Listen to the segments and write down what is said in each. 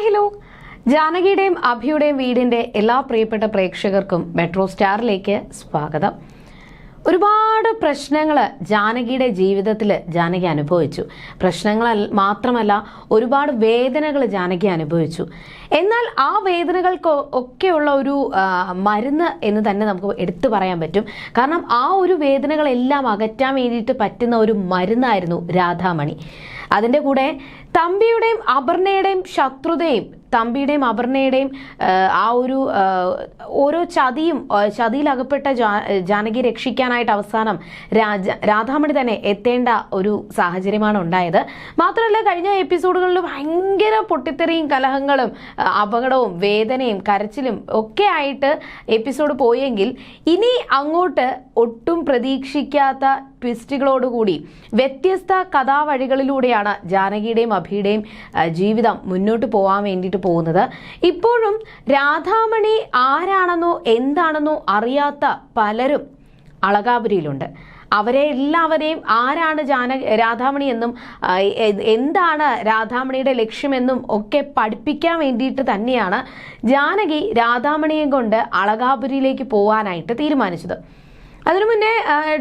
Hi hello. ജാനകിയുടെയും അഭിയുടെയും വീടിന്റെ എല്ലാ പ്രിയപ്പെട്ട പ്രേക്ഷകർക്കും മെട്രോ സ്റ്റാറിലേക്ക് സ്വാഗതം. ഒരുപാട് പ്രശ്നങ്ങൾ ജാനകിയുടെ ജീവിതത്തിൽ ജാനകി അനുഭവിച്ചു. പ്രശ്നങ്ങൾ മാത്രമല്ല ഒരുപാട് വേദനകൾ ജാനകി അനുഭവിച്ചു. എന്നാൽ ആ വേദനകൾക്ക് ഒക്കെയുള്ള ഒരു മരുന്ന് എന്ന് തന്നെ നമുക്ക് എടുത്തു പറയാൻ പറ്റും. കാരണം ആ ഒരു വേദനകളെല്ലാം അകറ്റാൻ വേണ്ടിയിട്ട് പറ്റുന്ന ഒരു മരുന്നായിരുന്നു രാധാമണി. അതിന്റെ കൂടെ തമ്പിയുടെയും അപർണയുടെയും ശത്രുതയും തമ്പിയുടെയും അപർണയുടെയും ആ, ഒരു ഓരോ ചതിയും ചതിയിലകപ്പെട്ട ജാനകി രക്ഷിക്കാനായിട്ട് അവസാനം രാജ രാധാമണി തന്നെ എത്തേണ്ട ഒരു സാഹചര്യമാണ് ഉണ്ടായത്. മാത്രമല്ല കഴിഞ്ഞ എപ്പിസോഡുകളിൽ ഭയങ്കര പൊട്ടിത്തെറിയും കലഹങ്ങളും അപകടവും വേദനയും കരച്ചിലും ഒക്കെ ആയിട്ട് എപ്പിസോഡ് പോയെങ്കിൽ ഇനി അങ്ങോട്ട് ഒട്ടും പ്രതീക്ഷിക്കാത്ത ട്വിസ്റ്റുകളോടുകൂടി വ്യത്യസ്ത കഥാവഴികളിലൂടെയാണ് ജാനകിയുടെയും അഭിയുടെയും ജീവിതം മുന്നോട്ട് പോകാൻ വേണ്ടിയിട്ട് പോകുന്നത്. ഇപ്പോഴും രാധാമണി ആരാണെന്നോ എന്താണെന്നോ അറിയാത്ത പലരും അളകാപുരിയിലുണ്ട്. അവരെ എല്ലാവരെയും ആരാണ് ജാന രാധാമണി എന്നും എന്താണ് രാധാമണിയുടെ ലക്ഷ്യമെന്നും ഒക്കെ പഠിപ്പിക്കാൻ വേണ്ടിയിട്ട് തന്നെയാണ് ജാനകി രാധാമണിയെ കൊണ്ട് അളകാപുരിയിലേക്ക് പോകാനായിട്ട് തീരുമാനിച്ചത്. അതിനു മുന്നേ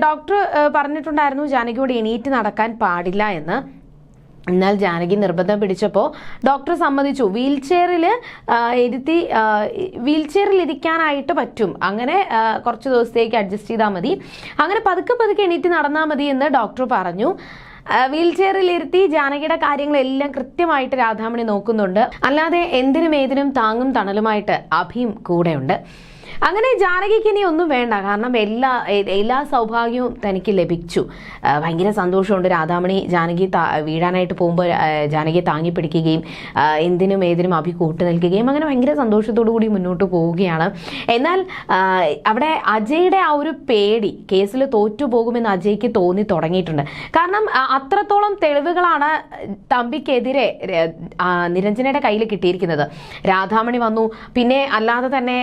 ഡോക്ടർ പറഞ്ഞിട്ടുണ്ടായിരുന്നു ജാനകിയോട് എണീറ്റ് നടക്കാൻ പാടില്ല എന്ന്. എന്നാൽ ജാനകി നിർബന്ധം പിടിച്ചപ്പോൾ ഡോക്ടർ സമ്മതിച്ചു. വീൽ ചെയറിൽ ഇരുത്തി വീൽ ചെയറിൽ ഇരിക്കാനായിട്ട് പറ്റും. അങ്ങനെ കുറച്ച് ദിവസത്തേക്ക് അഡ്ജസ്റ്റ് ചെയ്താൽ മതി. അങ്ങനെ പതുക്കെ പതുക്കെ എണീറ്റ് നടന്നാൽ മതി എന്ന് ഡോക്ടർ പറഞ്ഞു. വീൽ ചെയറിൽ ഇരുത്തി ജാനകിയുടെ കാര്യങ്ങളെല്ലാം കൃത്യമായിട്ട് രാധാമണി നോക്കുന്നുണ്ട്. അല്ലാതെ എന്തിനും ഏതിനും താങ്ങും തണലുമായിട്ട് അഭിയും കൂടെയുണ്ട്. അങ്ങനെ ജാനകിക്ക് ഇനി ഒന്നും വേണ്ട. കാരണം എല്ലാ എല്ലാ സൗഭാഗ്യവും തനിക്ക് ലഭിച്ചു. ഭയങ്കര സന്തോഷമുണ്ട്. രാധാമണി ജാനകി വീഴാനായിട്ട് പോകുമ്പോൾ ജാനകിയെ താങ്ങി പിടിക്കുകയും എന്തിനും ഏതിനും അഭി കൂട്ടു നിൽക്കുകയും അങ്ങനെ ഭയങ്കര സന്തോഷത്തോടു കൂടി മുന്നോട്ട് പോവുകയാണ്. എന്നാൽ അവിടെ അജയുടെ ആ ഒരു പേടി കേസിൽ തോറ്റു പോകുമെന്ന് അജയ്ക്ക് തോന്നി തുടങ്ങിയിട്ടുണ്ട്. കാരണം അത്രത്തോളം തെളിവുകളാണ് തമ്പിക്കെതിരെ നിരഞ്ജനയുടെ കയ്യിൽ കിട്ടിയിരിക്കുന്നത്. രാധാമണി വന്നു. പിന്നെ അല്ലാതെ തന്നെ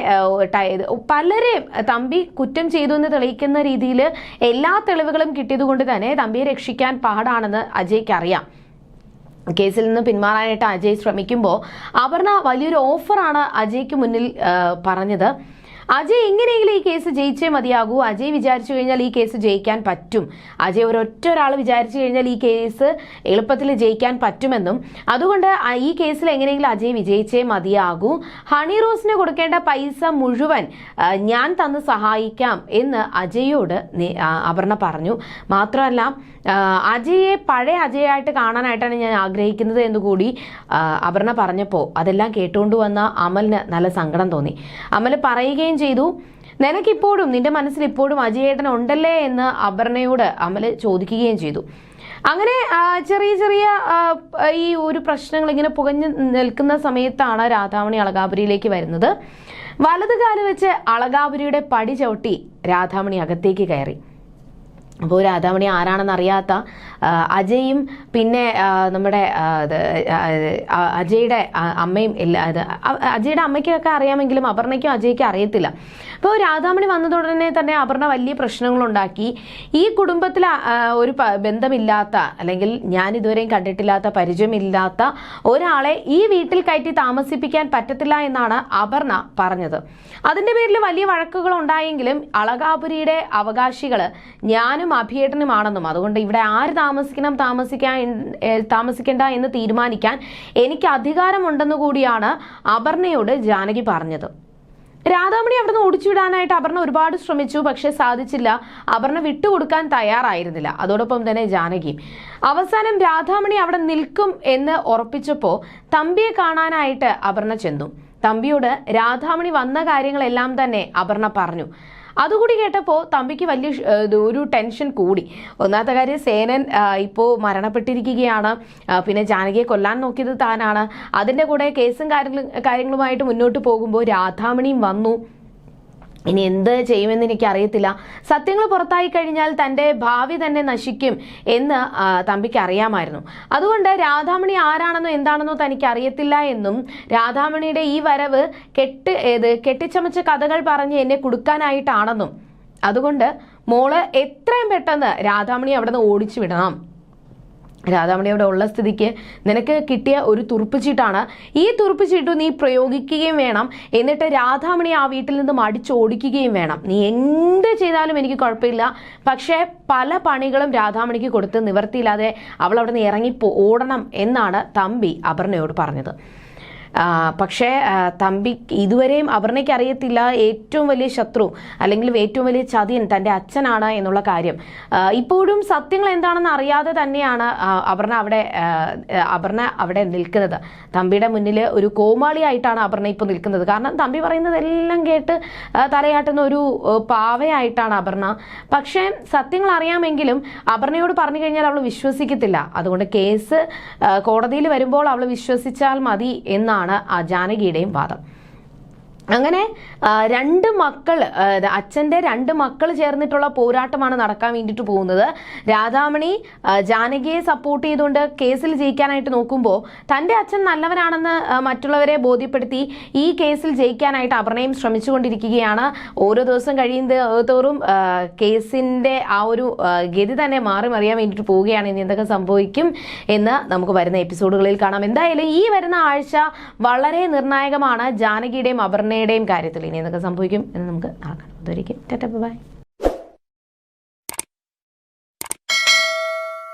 പലരെയും തമ്പി കുറ്റം ചെയ്തു എന്ന് തെളിയിക്കുന്ന രീതിയിൽ എല്ലാ തെളിവുകളും കിട്ടിയതുകൊണ്ട് തന്നെ തമ്പിയെ രക്ഷിക്കാൻ പാടാണെന്ന് അജയ്ക്ക് അറിയാം. കേസിൽ നിന്ന് പിന്മാറാനായിട്ട് അജയ് ശ്രമിക്കുമ്പോൾ അപർണ വലിയൊരു ഓഫറാണ് അജയ്ക്ക് മുന്നിൽ പറഞ്ഞത്. അജയ് എങ്ങനെയെങ്കിലും ഈ കേസ് ജയിച്ചേ മതിയാകൂ. അജയ് വിചാരിച്ചു കഴിഞ്ഞാൽ ഈ കേസ് ജയിക്കാൻ പറ്റും. അജയ് ഒരൊറ്റ ഒരാൾ വിചാരിച്ചു കഴിഞ്ഞാൽ ഈ കേസ് എളുപ്പത്തിൽ ജയിക്കാൻ പറ്റുമെന്നും അതുകൊണ്ട് ഈ കേസിൽ എങ്ങനെയെങ്കിലും അജയ് വിജയിച്ചേ മതിയാകൂ. ഹണി റോസിന് കൊടുക്കേണ്ട പൈസ മുഴുവൻ ഞാൻ തന്ന് സഹായിക്കാം എന്ന് അജയോട് അപർണ പറഞ്ഞു. മാത്രമല്ല അജയെ പഴയ അജയായിട്ട് കാണാനായിട്ടാണ് ഞാൻ ആഗ്രഹിക്കുന്നത് എന്ന് കൂടി അപർണ പറഞ്ഞപ്പോൾ അതെല്ലാം കേട്ടുകൊണ്ട് വന്ന അമലിന് നല്ല സങ്കടം തോന്നി. അമൽ പറയുകയും ചെയ്തു. നിനക്കിപ്പോഴും നിന്റെ മനസ്സിൽ ഇപ്പോഴും അജയേട്ടൻ ഉണ്ടല്ലേ എന്ന് അപർണയോട് അമൽ ചോദിക്കുകയും ചെയ്തു. അങ്ങനെ ചെറിയ ചെറിയ ഈ ഒരു പ്രശ്നങ്ങൾ ഇങ്ങനെ പുകഞ്ഞു നിൽക്കുന്ന സമയത്താണ് രാധാമണി അളകാപുരിയിലേക്ക് വരുന്നത്. വലത് കാൽ വെച്ച് അളകാപുരിയുടെ പടി ചവിട്ടി രാധാമണി അകത്തേക്ക് കയറി. അപ്പോൾ രാധാമണി ആരാണെന്ന് അറിയാത്ത അജയും പിന്നെ നമ്മുടെ അജയുടെ അമ്മയും ഇല്ല അജയുടെ അമ്മയ്ക്കൊക്കെ അറിയാമെങ്കിലും അപർണയ്ക്കും അജയ്ക്കും അറിയത്തില്ല. അപ്പോൾ രാധാമണി വന്നതുടനെ തന്നെ അപർണ വലിയ പ്രശ്നങ്ങളുണ്ടാക്കി. ഈ കുടുംബത്തിൽ ഒരു ബന്ധമില്ലാത്ത അല്ലെങ്കിൽ ഞാൻ ഇതുവരെയും കണ്ടിട്ടില്ലാത്ത പരിചയമില്ലാത്ത ഒരാളെ ഈ വീട്ടിൽ കയറ്റി താമസിപ്പിക്കാൻ പറ്റത്തില്ല എന്നാണ് അപർണ പറഞ്ഞത്. അതിന്റെ പേരിൽ വലിയ വഴക്കുകൾ ഉണ്ടായെങ്കിലും അളകാപുരിയുടെ അവകാശികൾ ഞാനും അഭിയേട്ടനുമാണെന്നും അതുകൊണ്ട് ഇവിടെ ആര് താമസിക്കണം താമസിക്കാൻ താമസിക്കേണ്ട എന്ന് തീരുമാനിക്കാൻ എനിക്ക് അധികാരമുണ്ടെന്ന് കൂടിയാണ് അപർണയോട് ജാനകി പറഞ്ഞത്. രാധാമണി അവിടുന്ന് ഓടിച്ചുവിടാനായിട്ട് അപർണ ഒരുപാട് ശ്രമിച്ചു പക്ഷെ സാധിച്ചില്ല. അപർണ വിട്ടുകൊടുക്കാൻ തയ്യാറായിരുന്നില്ല. അതോടൊപ്പം തന്നെ ജാനകി അവസാനം രാധാമണി അവിടെ നിൽക്കും എന്ന് ഉറപ്പിച്ചപ്പോൾ തമ്പിയെ കാണാനായിട്ട് അപർണ ചെന്നു. തമ്പിയോട് രാധാമണി വന്ന കാര്യങ്ങളെല്ലാം തന്നെ അപർണ പറഞ്ഞു. അതുകൂടി കേട്ടപ്പോൾ തമ്പിക്ക് വലിയ ഒരു ടെൻഷൻ കൂടി. ഒന്നാമത്തെ കാര്യം സേനൻ ഇപ്പോൾ മരണപ്പെട്ടിരിക്കുകയാണ്. പിന്നെ ജാനകിയെ കൊല്ലാൻ നോക്കിയത് താനാണ്. അതിന്റെ കൂടെ കേസും കാര്യങ്ങളും കാര്യങ്ങളുമായിട്ട് മുന്നോട്ട് പോകുമ്പോൾ രാധാമണിയും വന്നു. ഇനി എന്ത് ചെയ്യുമെന്ന് എനിക്ക് അറിയത്തില്ല സത്യങ്ങൾ പുറത്തായി കഴിഞ്ഞാൽ തന്റെ ഭാവി തന്നെ നശിക്കും എന്ന് തമ്പിക്ക് അറിയാമായിരുന്നു. അതുകൊണ്ട് രാധാമണി ആരാണെന്നോ എന്താണെന്നോ തനിക്ക് അറിയത്തില്ല എന്നും രാധാമണിയുടെ ഈ വരവ് കെട്ട് ഏത് കെട്ടിച്ചമച്ച കഥകൾ പറഞ്ഞ് എന്നെ കുടുക്കാനായിട്ടാണെന്നും. അതുകൊണ്ട് മോൾ എത്രയും പെട്ടെന്ന് രാധാമണി അവിടെ നിന്ന് ഓടിച്ചു വിടണം. രാധാമണി അവിടെ ഉള്ള സ്ഥിതിക്ക് നിനക്ക് കിട്ടിയ ഒരു തുറുപ്പ് ചീട്ടാണ് ഈ തുറുപ്പ് ചീട്ട് നീ പ്രയോഗിക്കുകയും വേണം. എന്നിട്ട് രാധാമണി ആ വീട്ടിൽ നിന്ന് മടിച്ചോടിക്കുകയും വേണം. നീ എന്ത് ചെയ്താലും എനിക്ക് കുഴപ്പമില്ല. പക്ഷേ പല പണികളും രാധാമണിക്ക് കൊടുത്ത് നിവർത്തിയില്ലാതെ അവൾ അവിടെ നിന്ന് ഇറങ്ങി ഓടണം എന്നാണ് തമ്പി അപർണയോട് പറഞ്ഞത്. പക്ഷേ തമ്പി ഇതുവരെയും അപർണയ്ക്ക് അറിയത്തില്ല. ഏറ്റവും വലിയ ശത്രു അല്ലെങ്കിൽ ഏറ്റവും വലിയ ചതിയൻ തന്റെ അച്ഛനാണ് എന്നുള്ള കാര്യം. ഇപ്പോഴും സത്യങ്ങൾ എന്താണെന്ന് അറിയാതെ തന്നെയാണ് അവർണ അവിടെ അവർണ അവിടെ നിൽക്കുന്നത്. തമ്പിയുടെ മുന്നിൽ ഒരു കോമാളിയായിട്ടാണ് അവർണ ഇപ്പോൾ നിൽക്കുന്നത്. കാരണം തമ്പി പറയുന്നതെല്ലാം കേട്ട് തലയാട്ടുന്ന ഒരു പാവയായിട്ടാണ് അപർണ. പക്ഷേ സത്യങ്ങൾ അറിയാമെങ്കിലും അപർണയോട് പറഞ്ഞു കഴിഞ്ഞാൽ അവൾ വിശ്വസിക്കത്തില്ല. അതുകൊണ്ട് കേസ് കോടതിയിൽ വരുമ്പോൾ അവൾ വിശ്വസിച്ചാൽ മതി എന്നാണ്. ആ ജാനകിയുടെയും വാദം അങ്ങനെ രണ്ട് മക്കൾ അച്ഛന്റെ രണ്ട് മക്കൾ ചേർന്നിട്ടുള്ള പോരാട്ടമാണ് നടക്കാൻ വേണ്ടിയിട്ട് പോകുന്നത്. രാധാമണി ജാനകിയെ സപ്പോർട്ട് ചെയ്തുകൊണ്ട് കേസിൽ ജയിക്കാനായിട്ട് നോക്കുമ്പോൾ തന്റെ അച്ഛൻ നല്ലവനാണെന്ന് മറ്റുള്ളവരെ ബോധ്യപ്പെടുത്തി ഈ കേസിൽ ജയിക്കാനായിട്ട് അപർണയും ശ്രമിച്ചുകൊണ്ടിരിക്കുകയാണ്. ഓരോ ദിവസം കഴിയുന്നത് തോറും കേസിന്റെ ആ ഒരു ഗതി തന്നെ മാറി മറിയാൻ വേണ്ടിയിട്ട് പോവുകയാണ്. ഇനി എന്തൊക്കെ സംഭവിക്കും എന്ന് നമുക്ക് വരുന്ന എപ്പിസോഡുകളിൽ കാണാം. എന്തായാലും ഈ വരുന്ന ആഴ്ച വളരെ നിർണായകമാണ് ജാനകിയുടെയും അപർണയുടെയും കാര്യത്തിൽ ഇനി എന്തൊക്കെ സംഭവിക്കും എന്ന് നമുക്ക് നാളെ കാണാം അതുവരെയ്ക്കും ടാറ്റ ബൈ.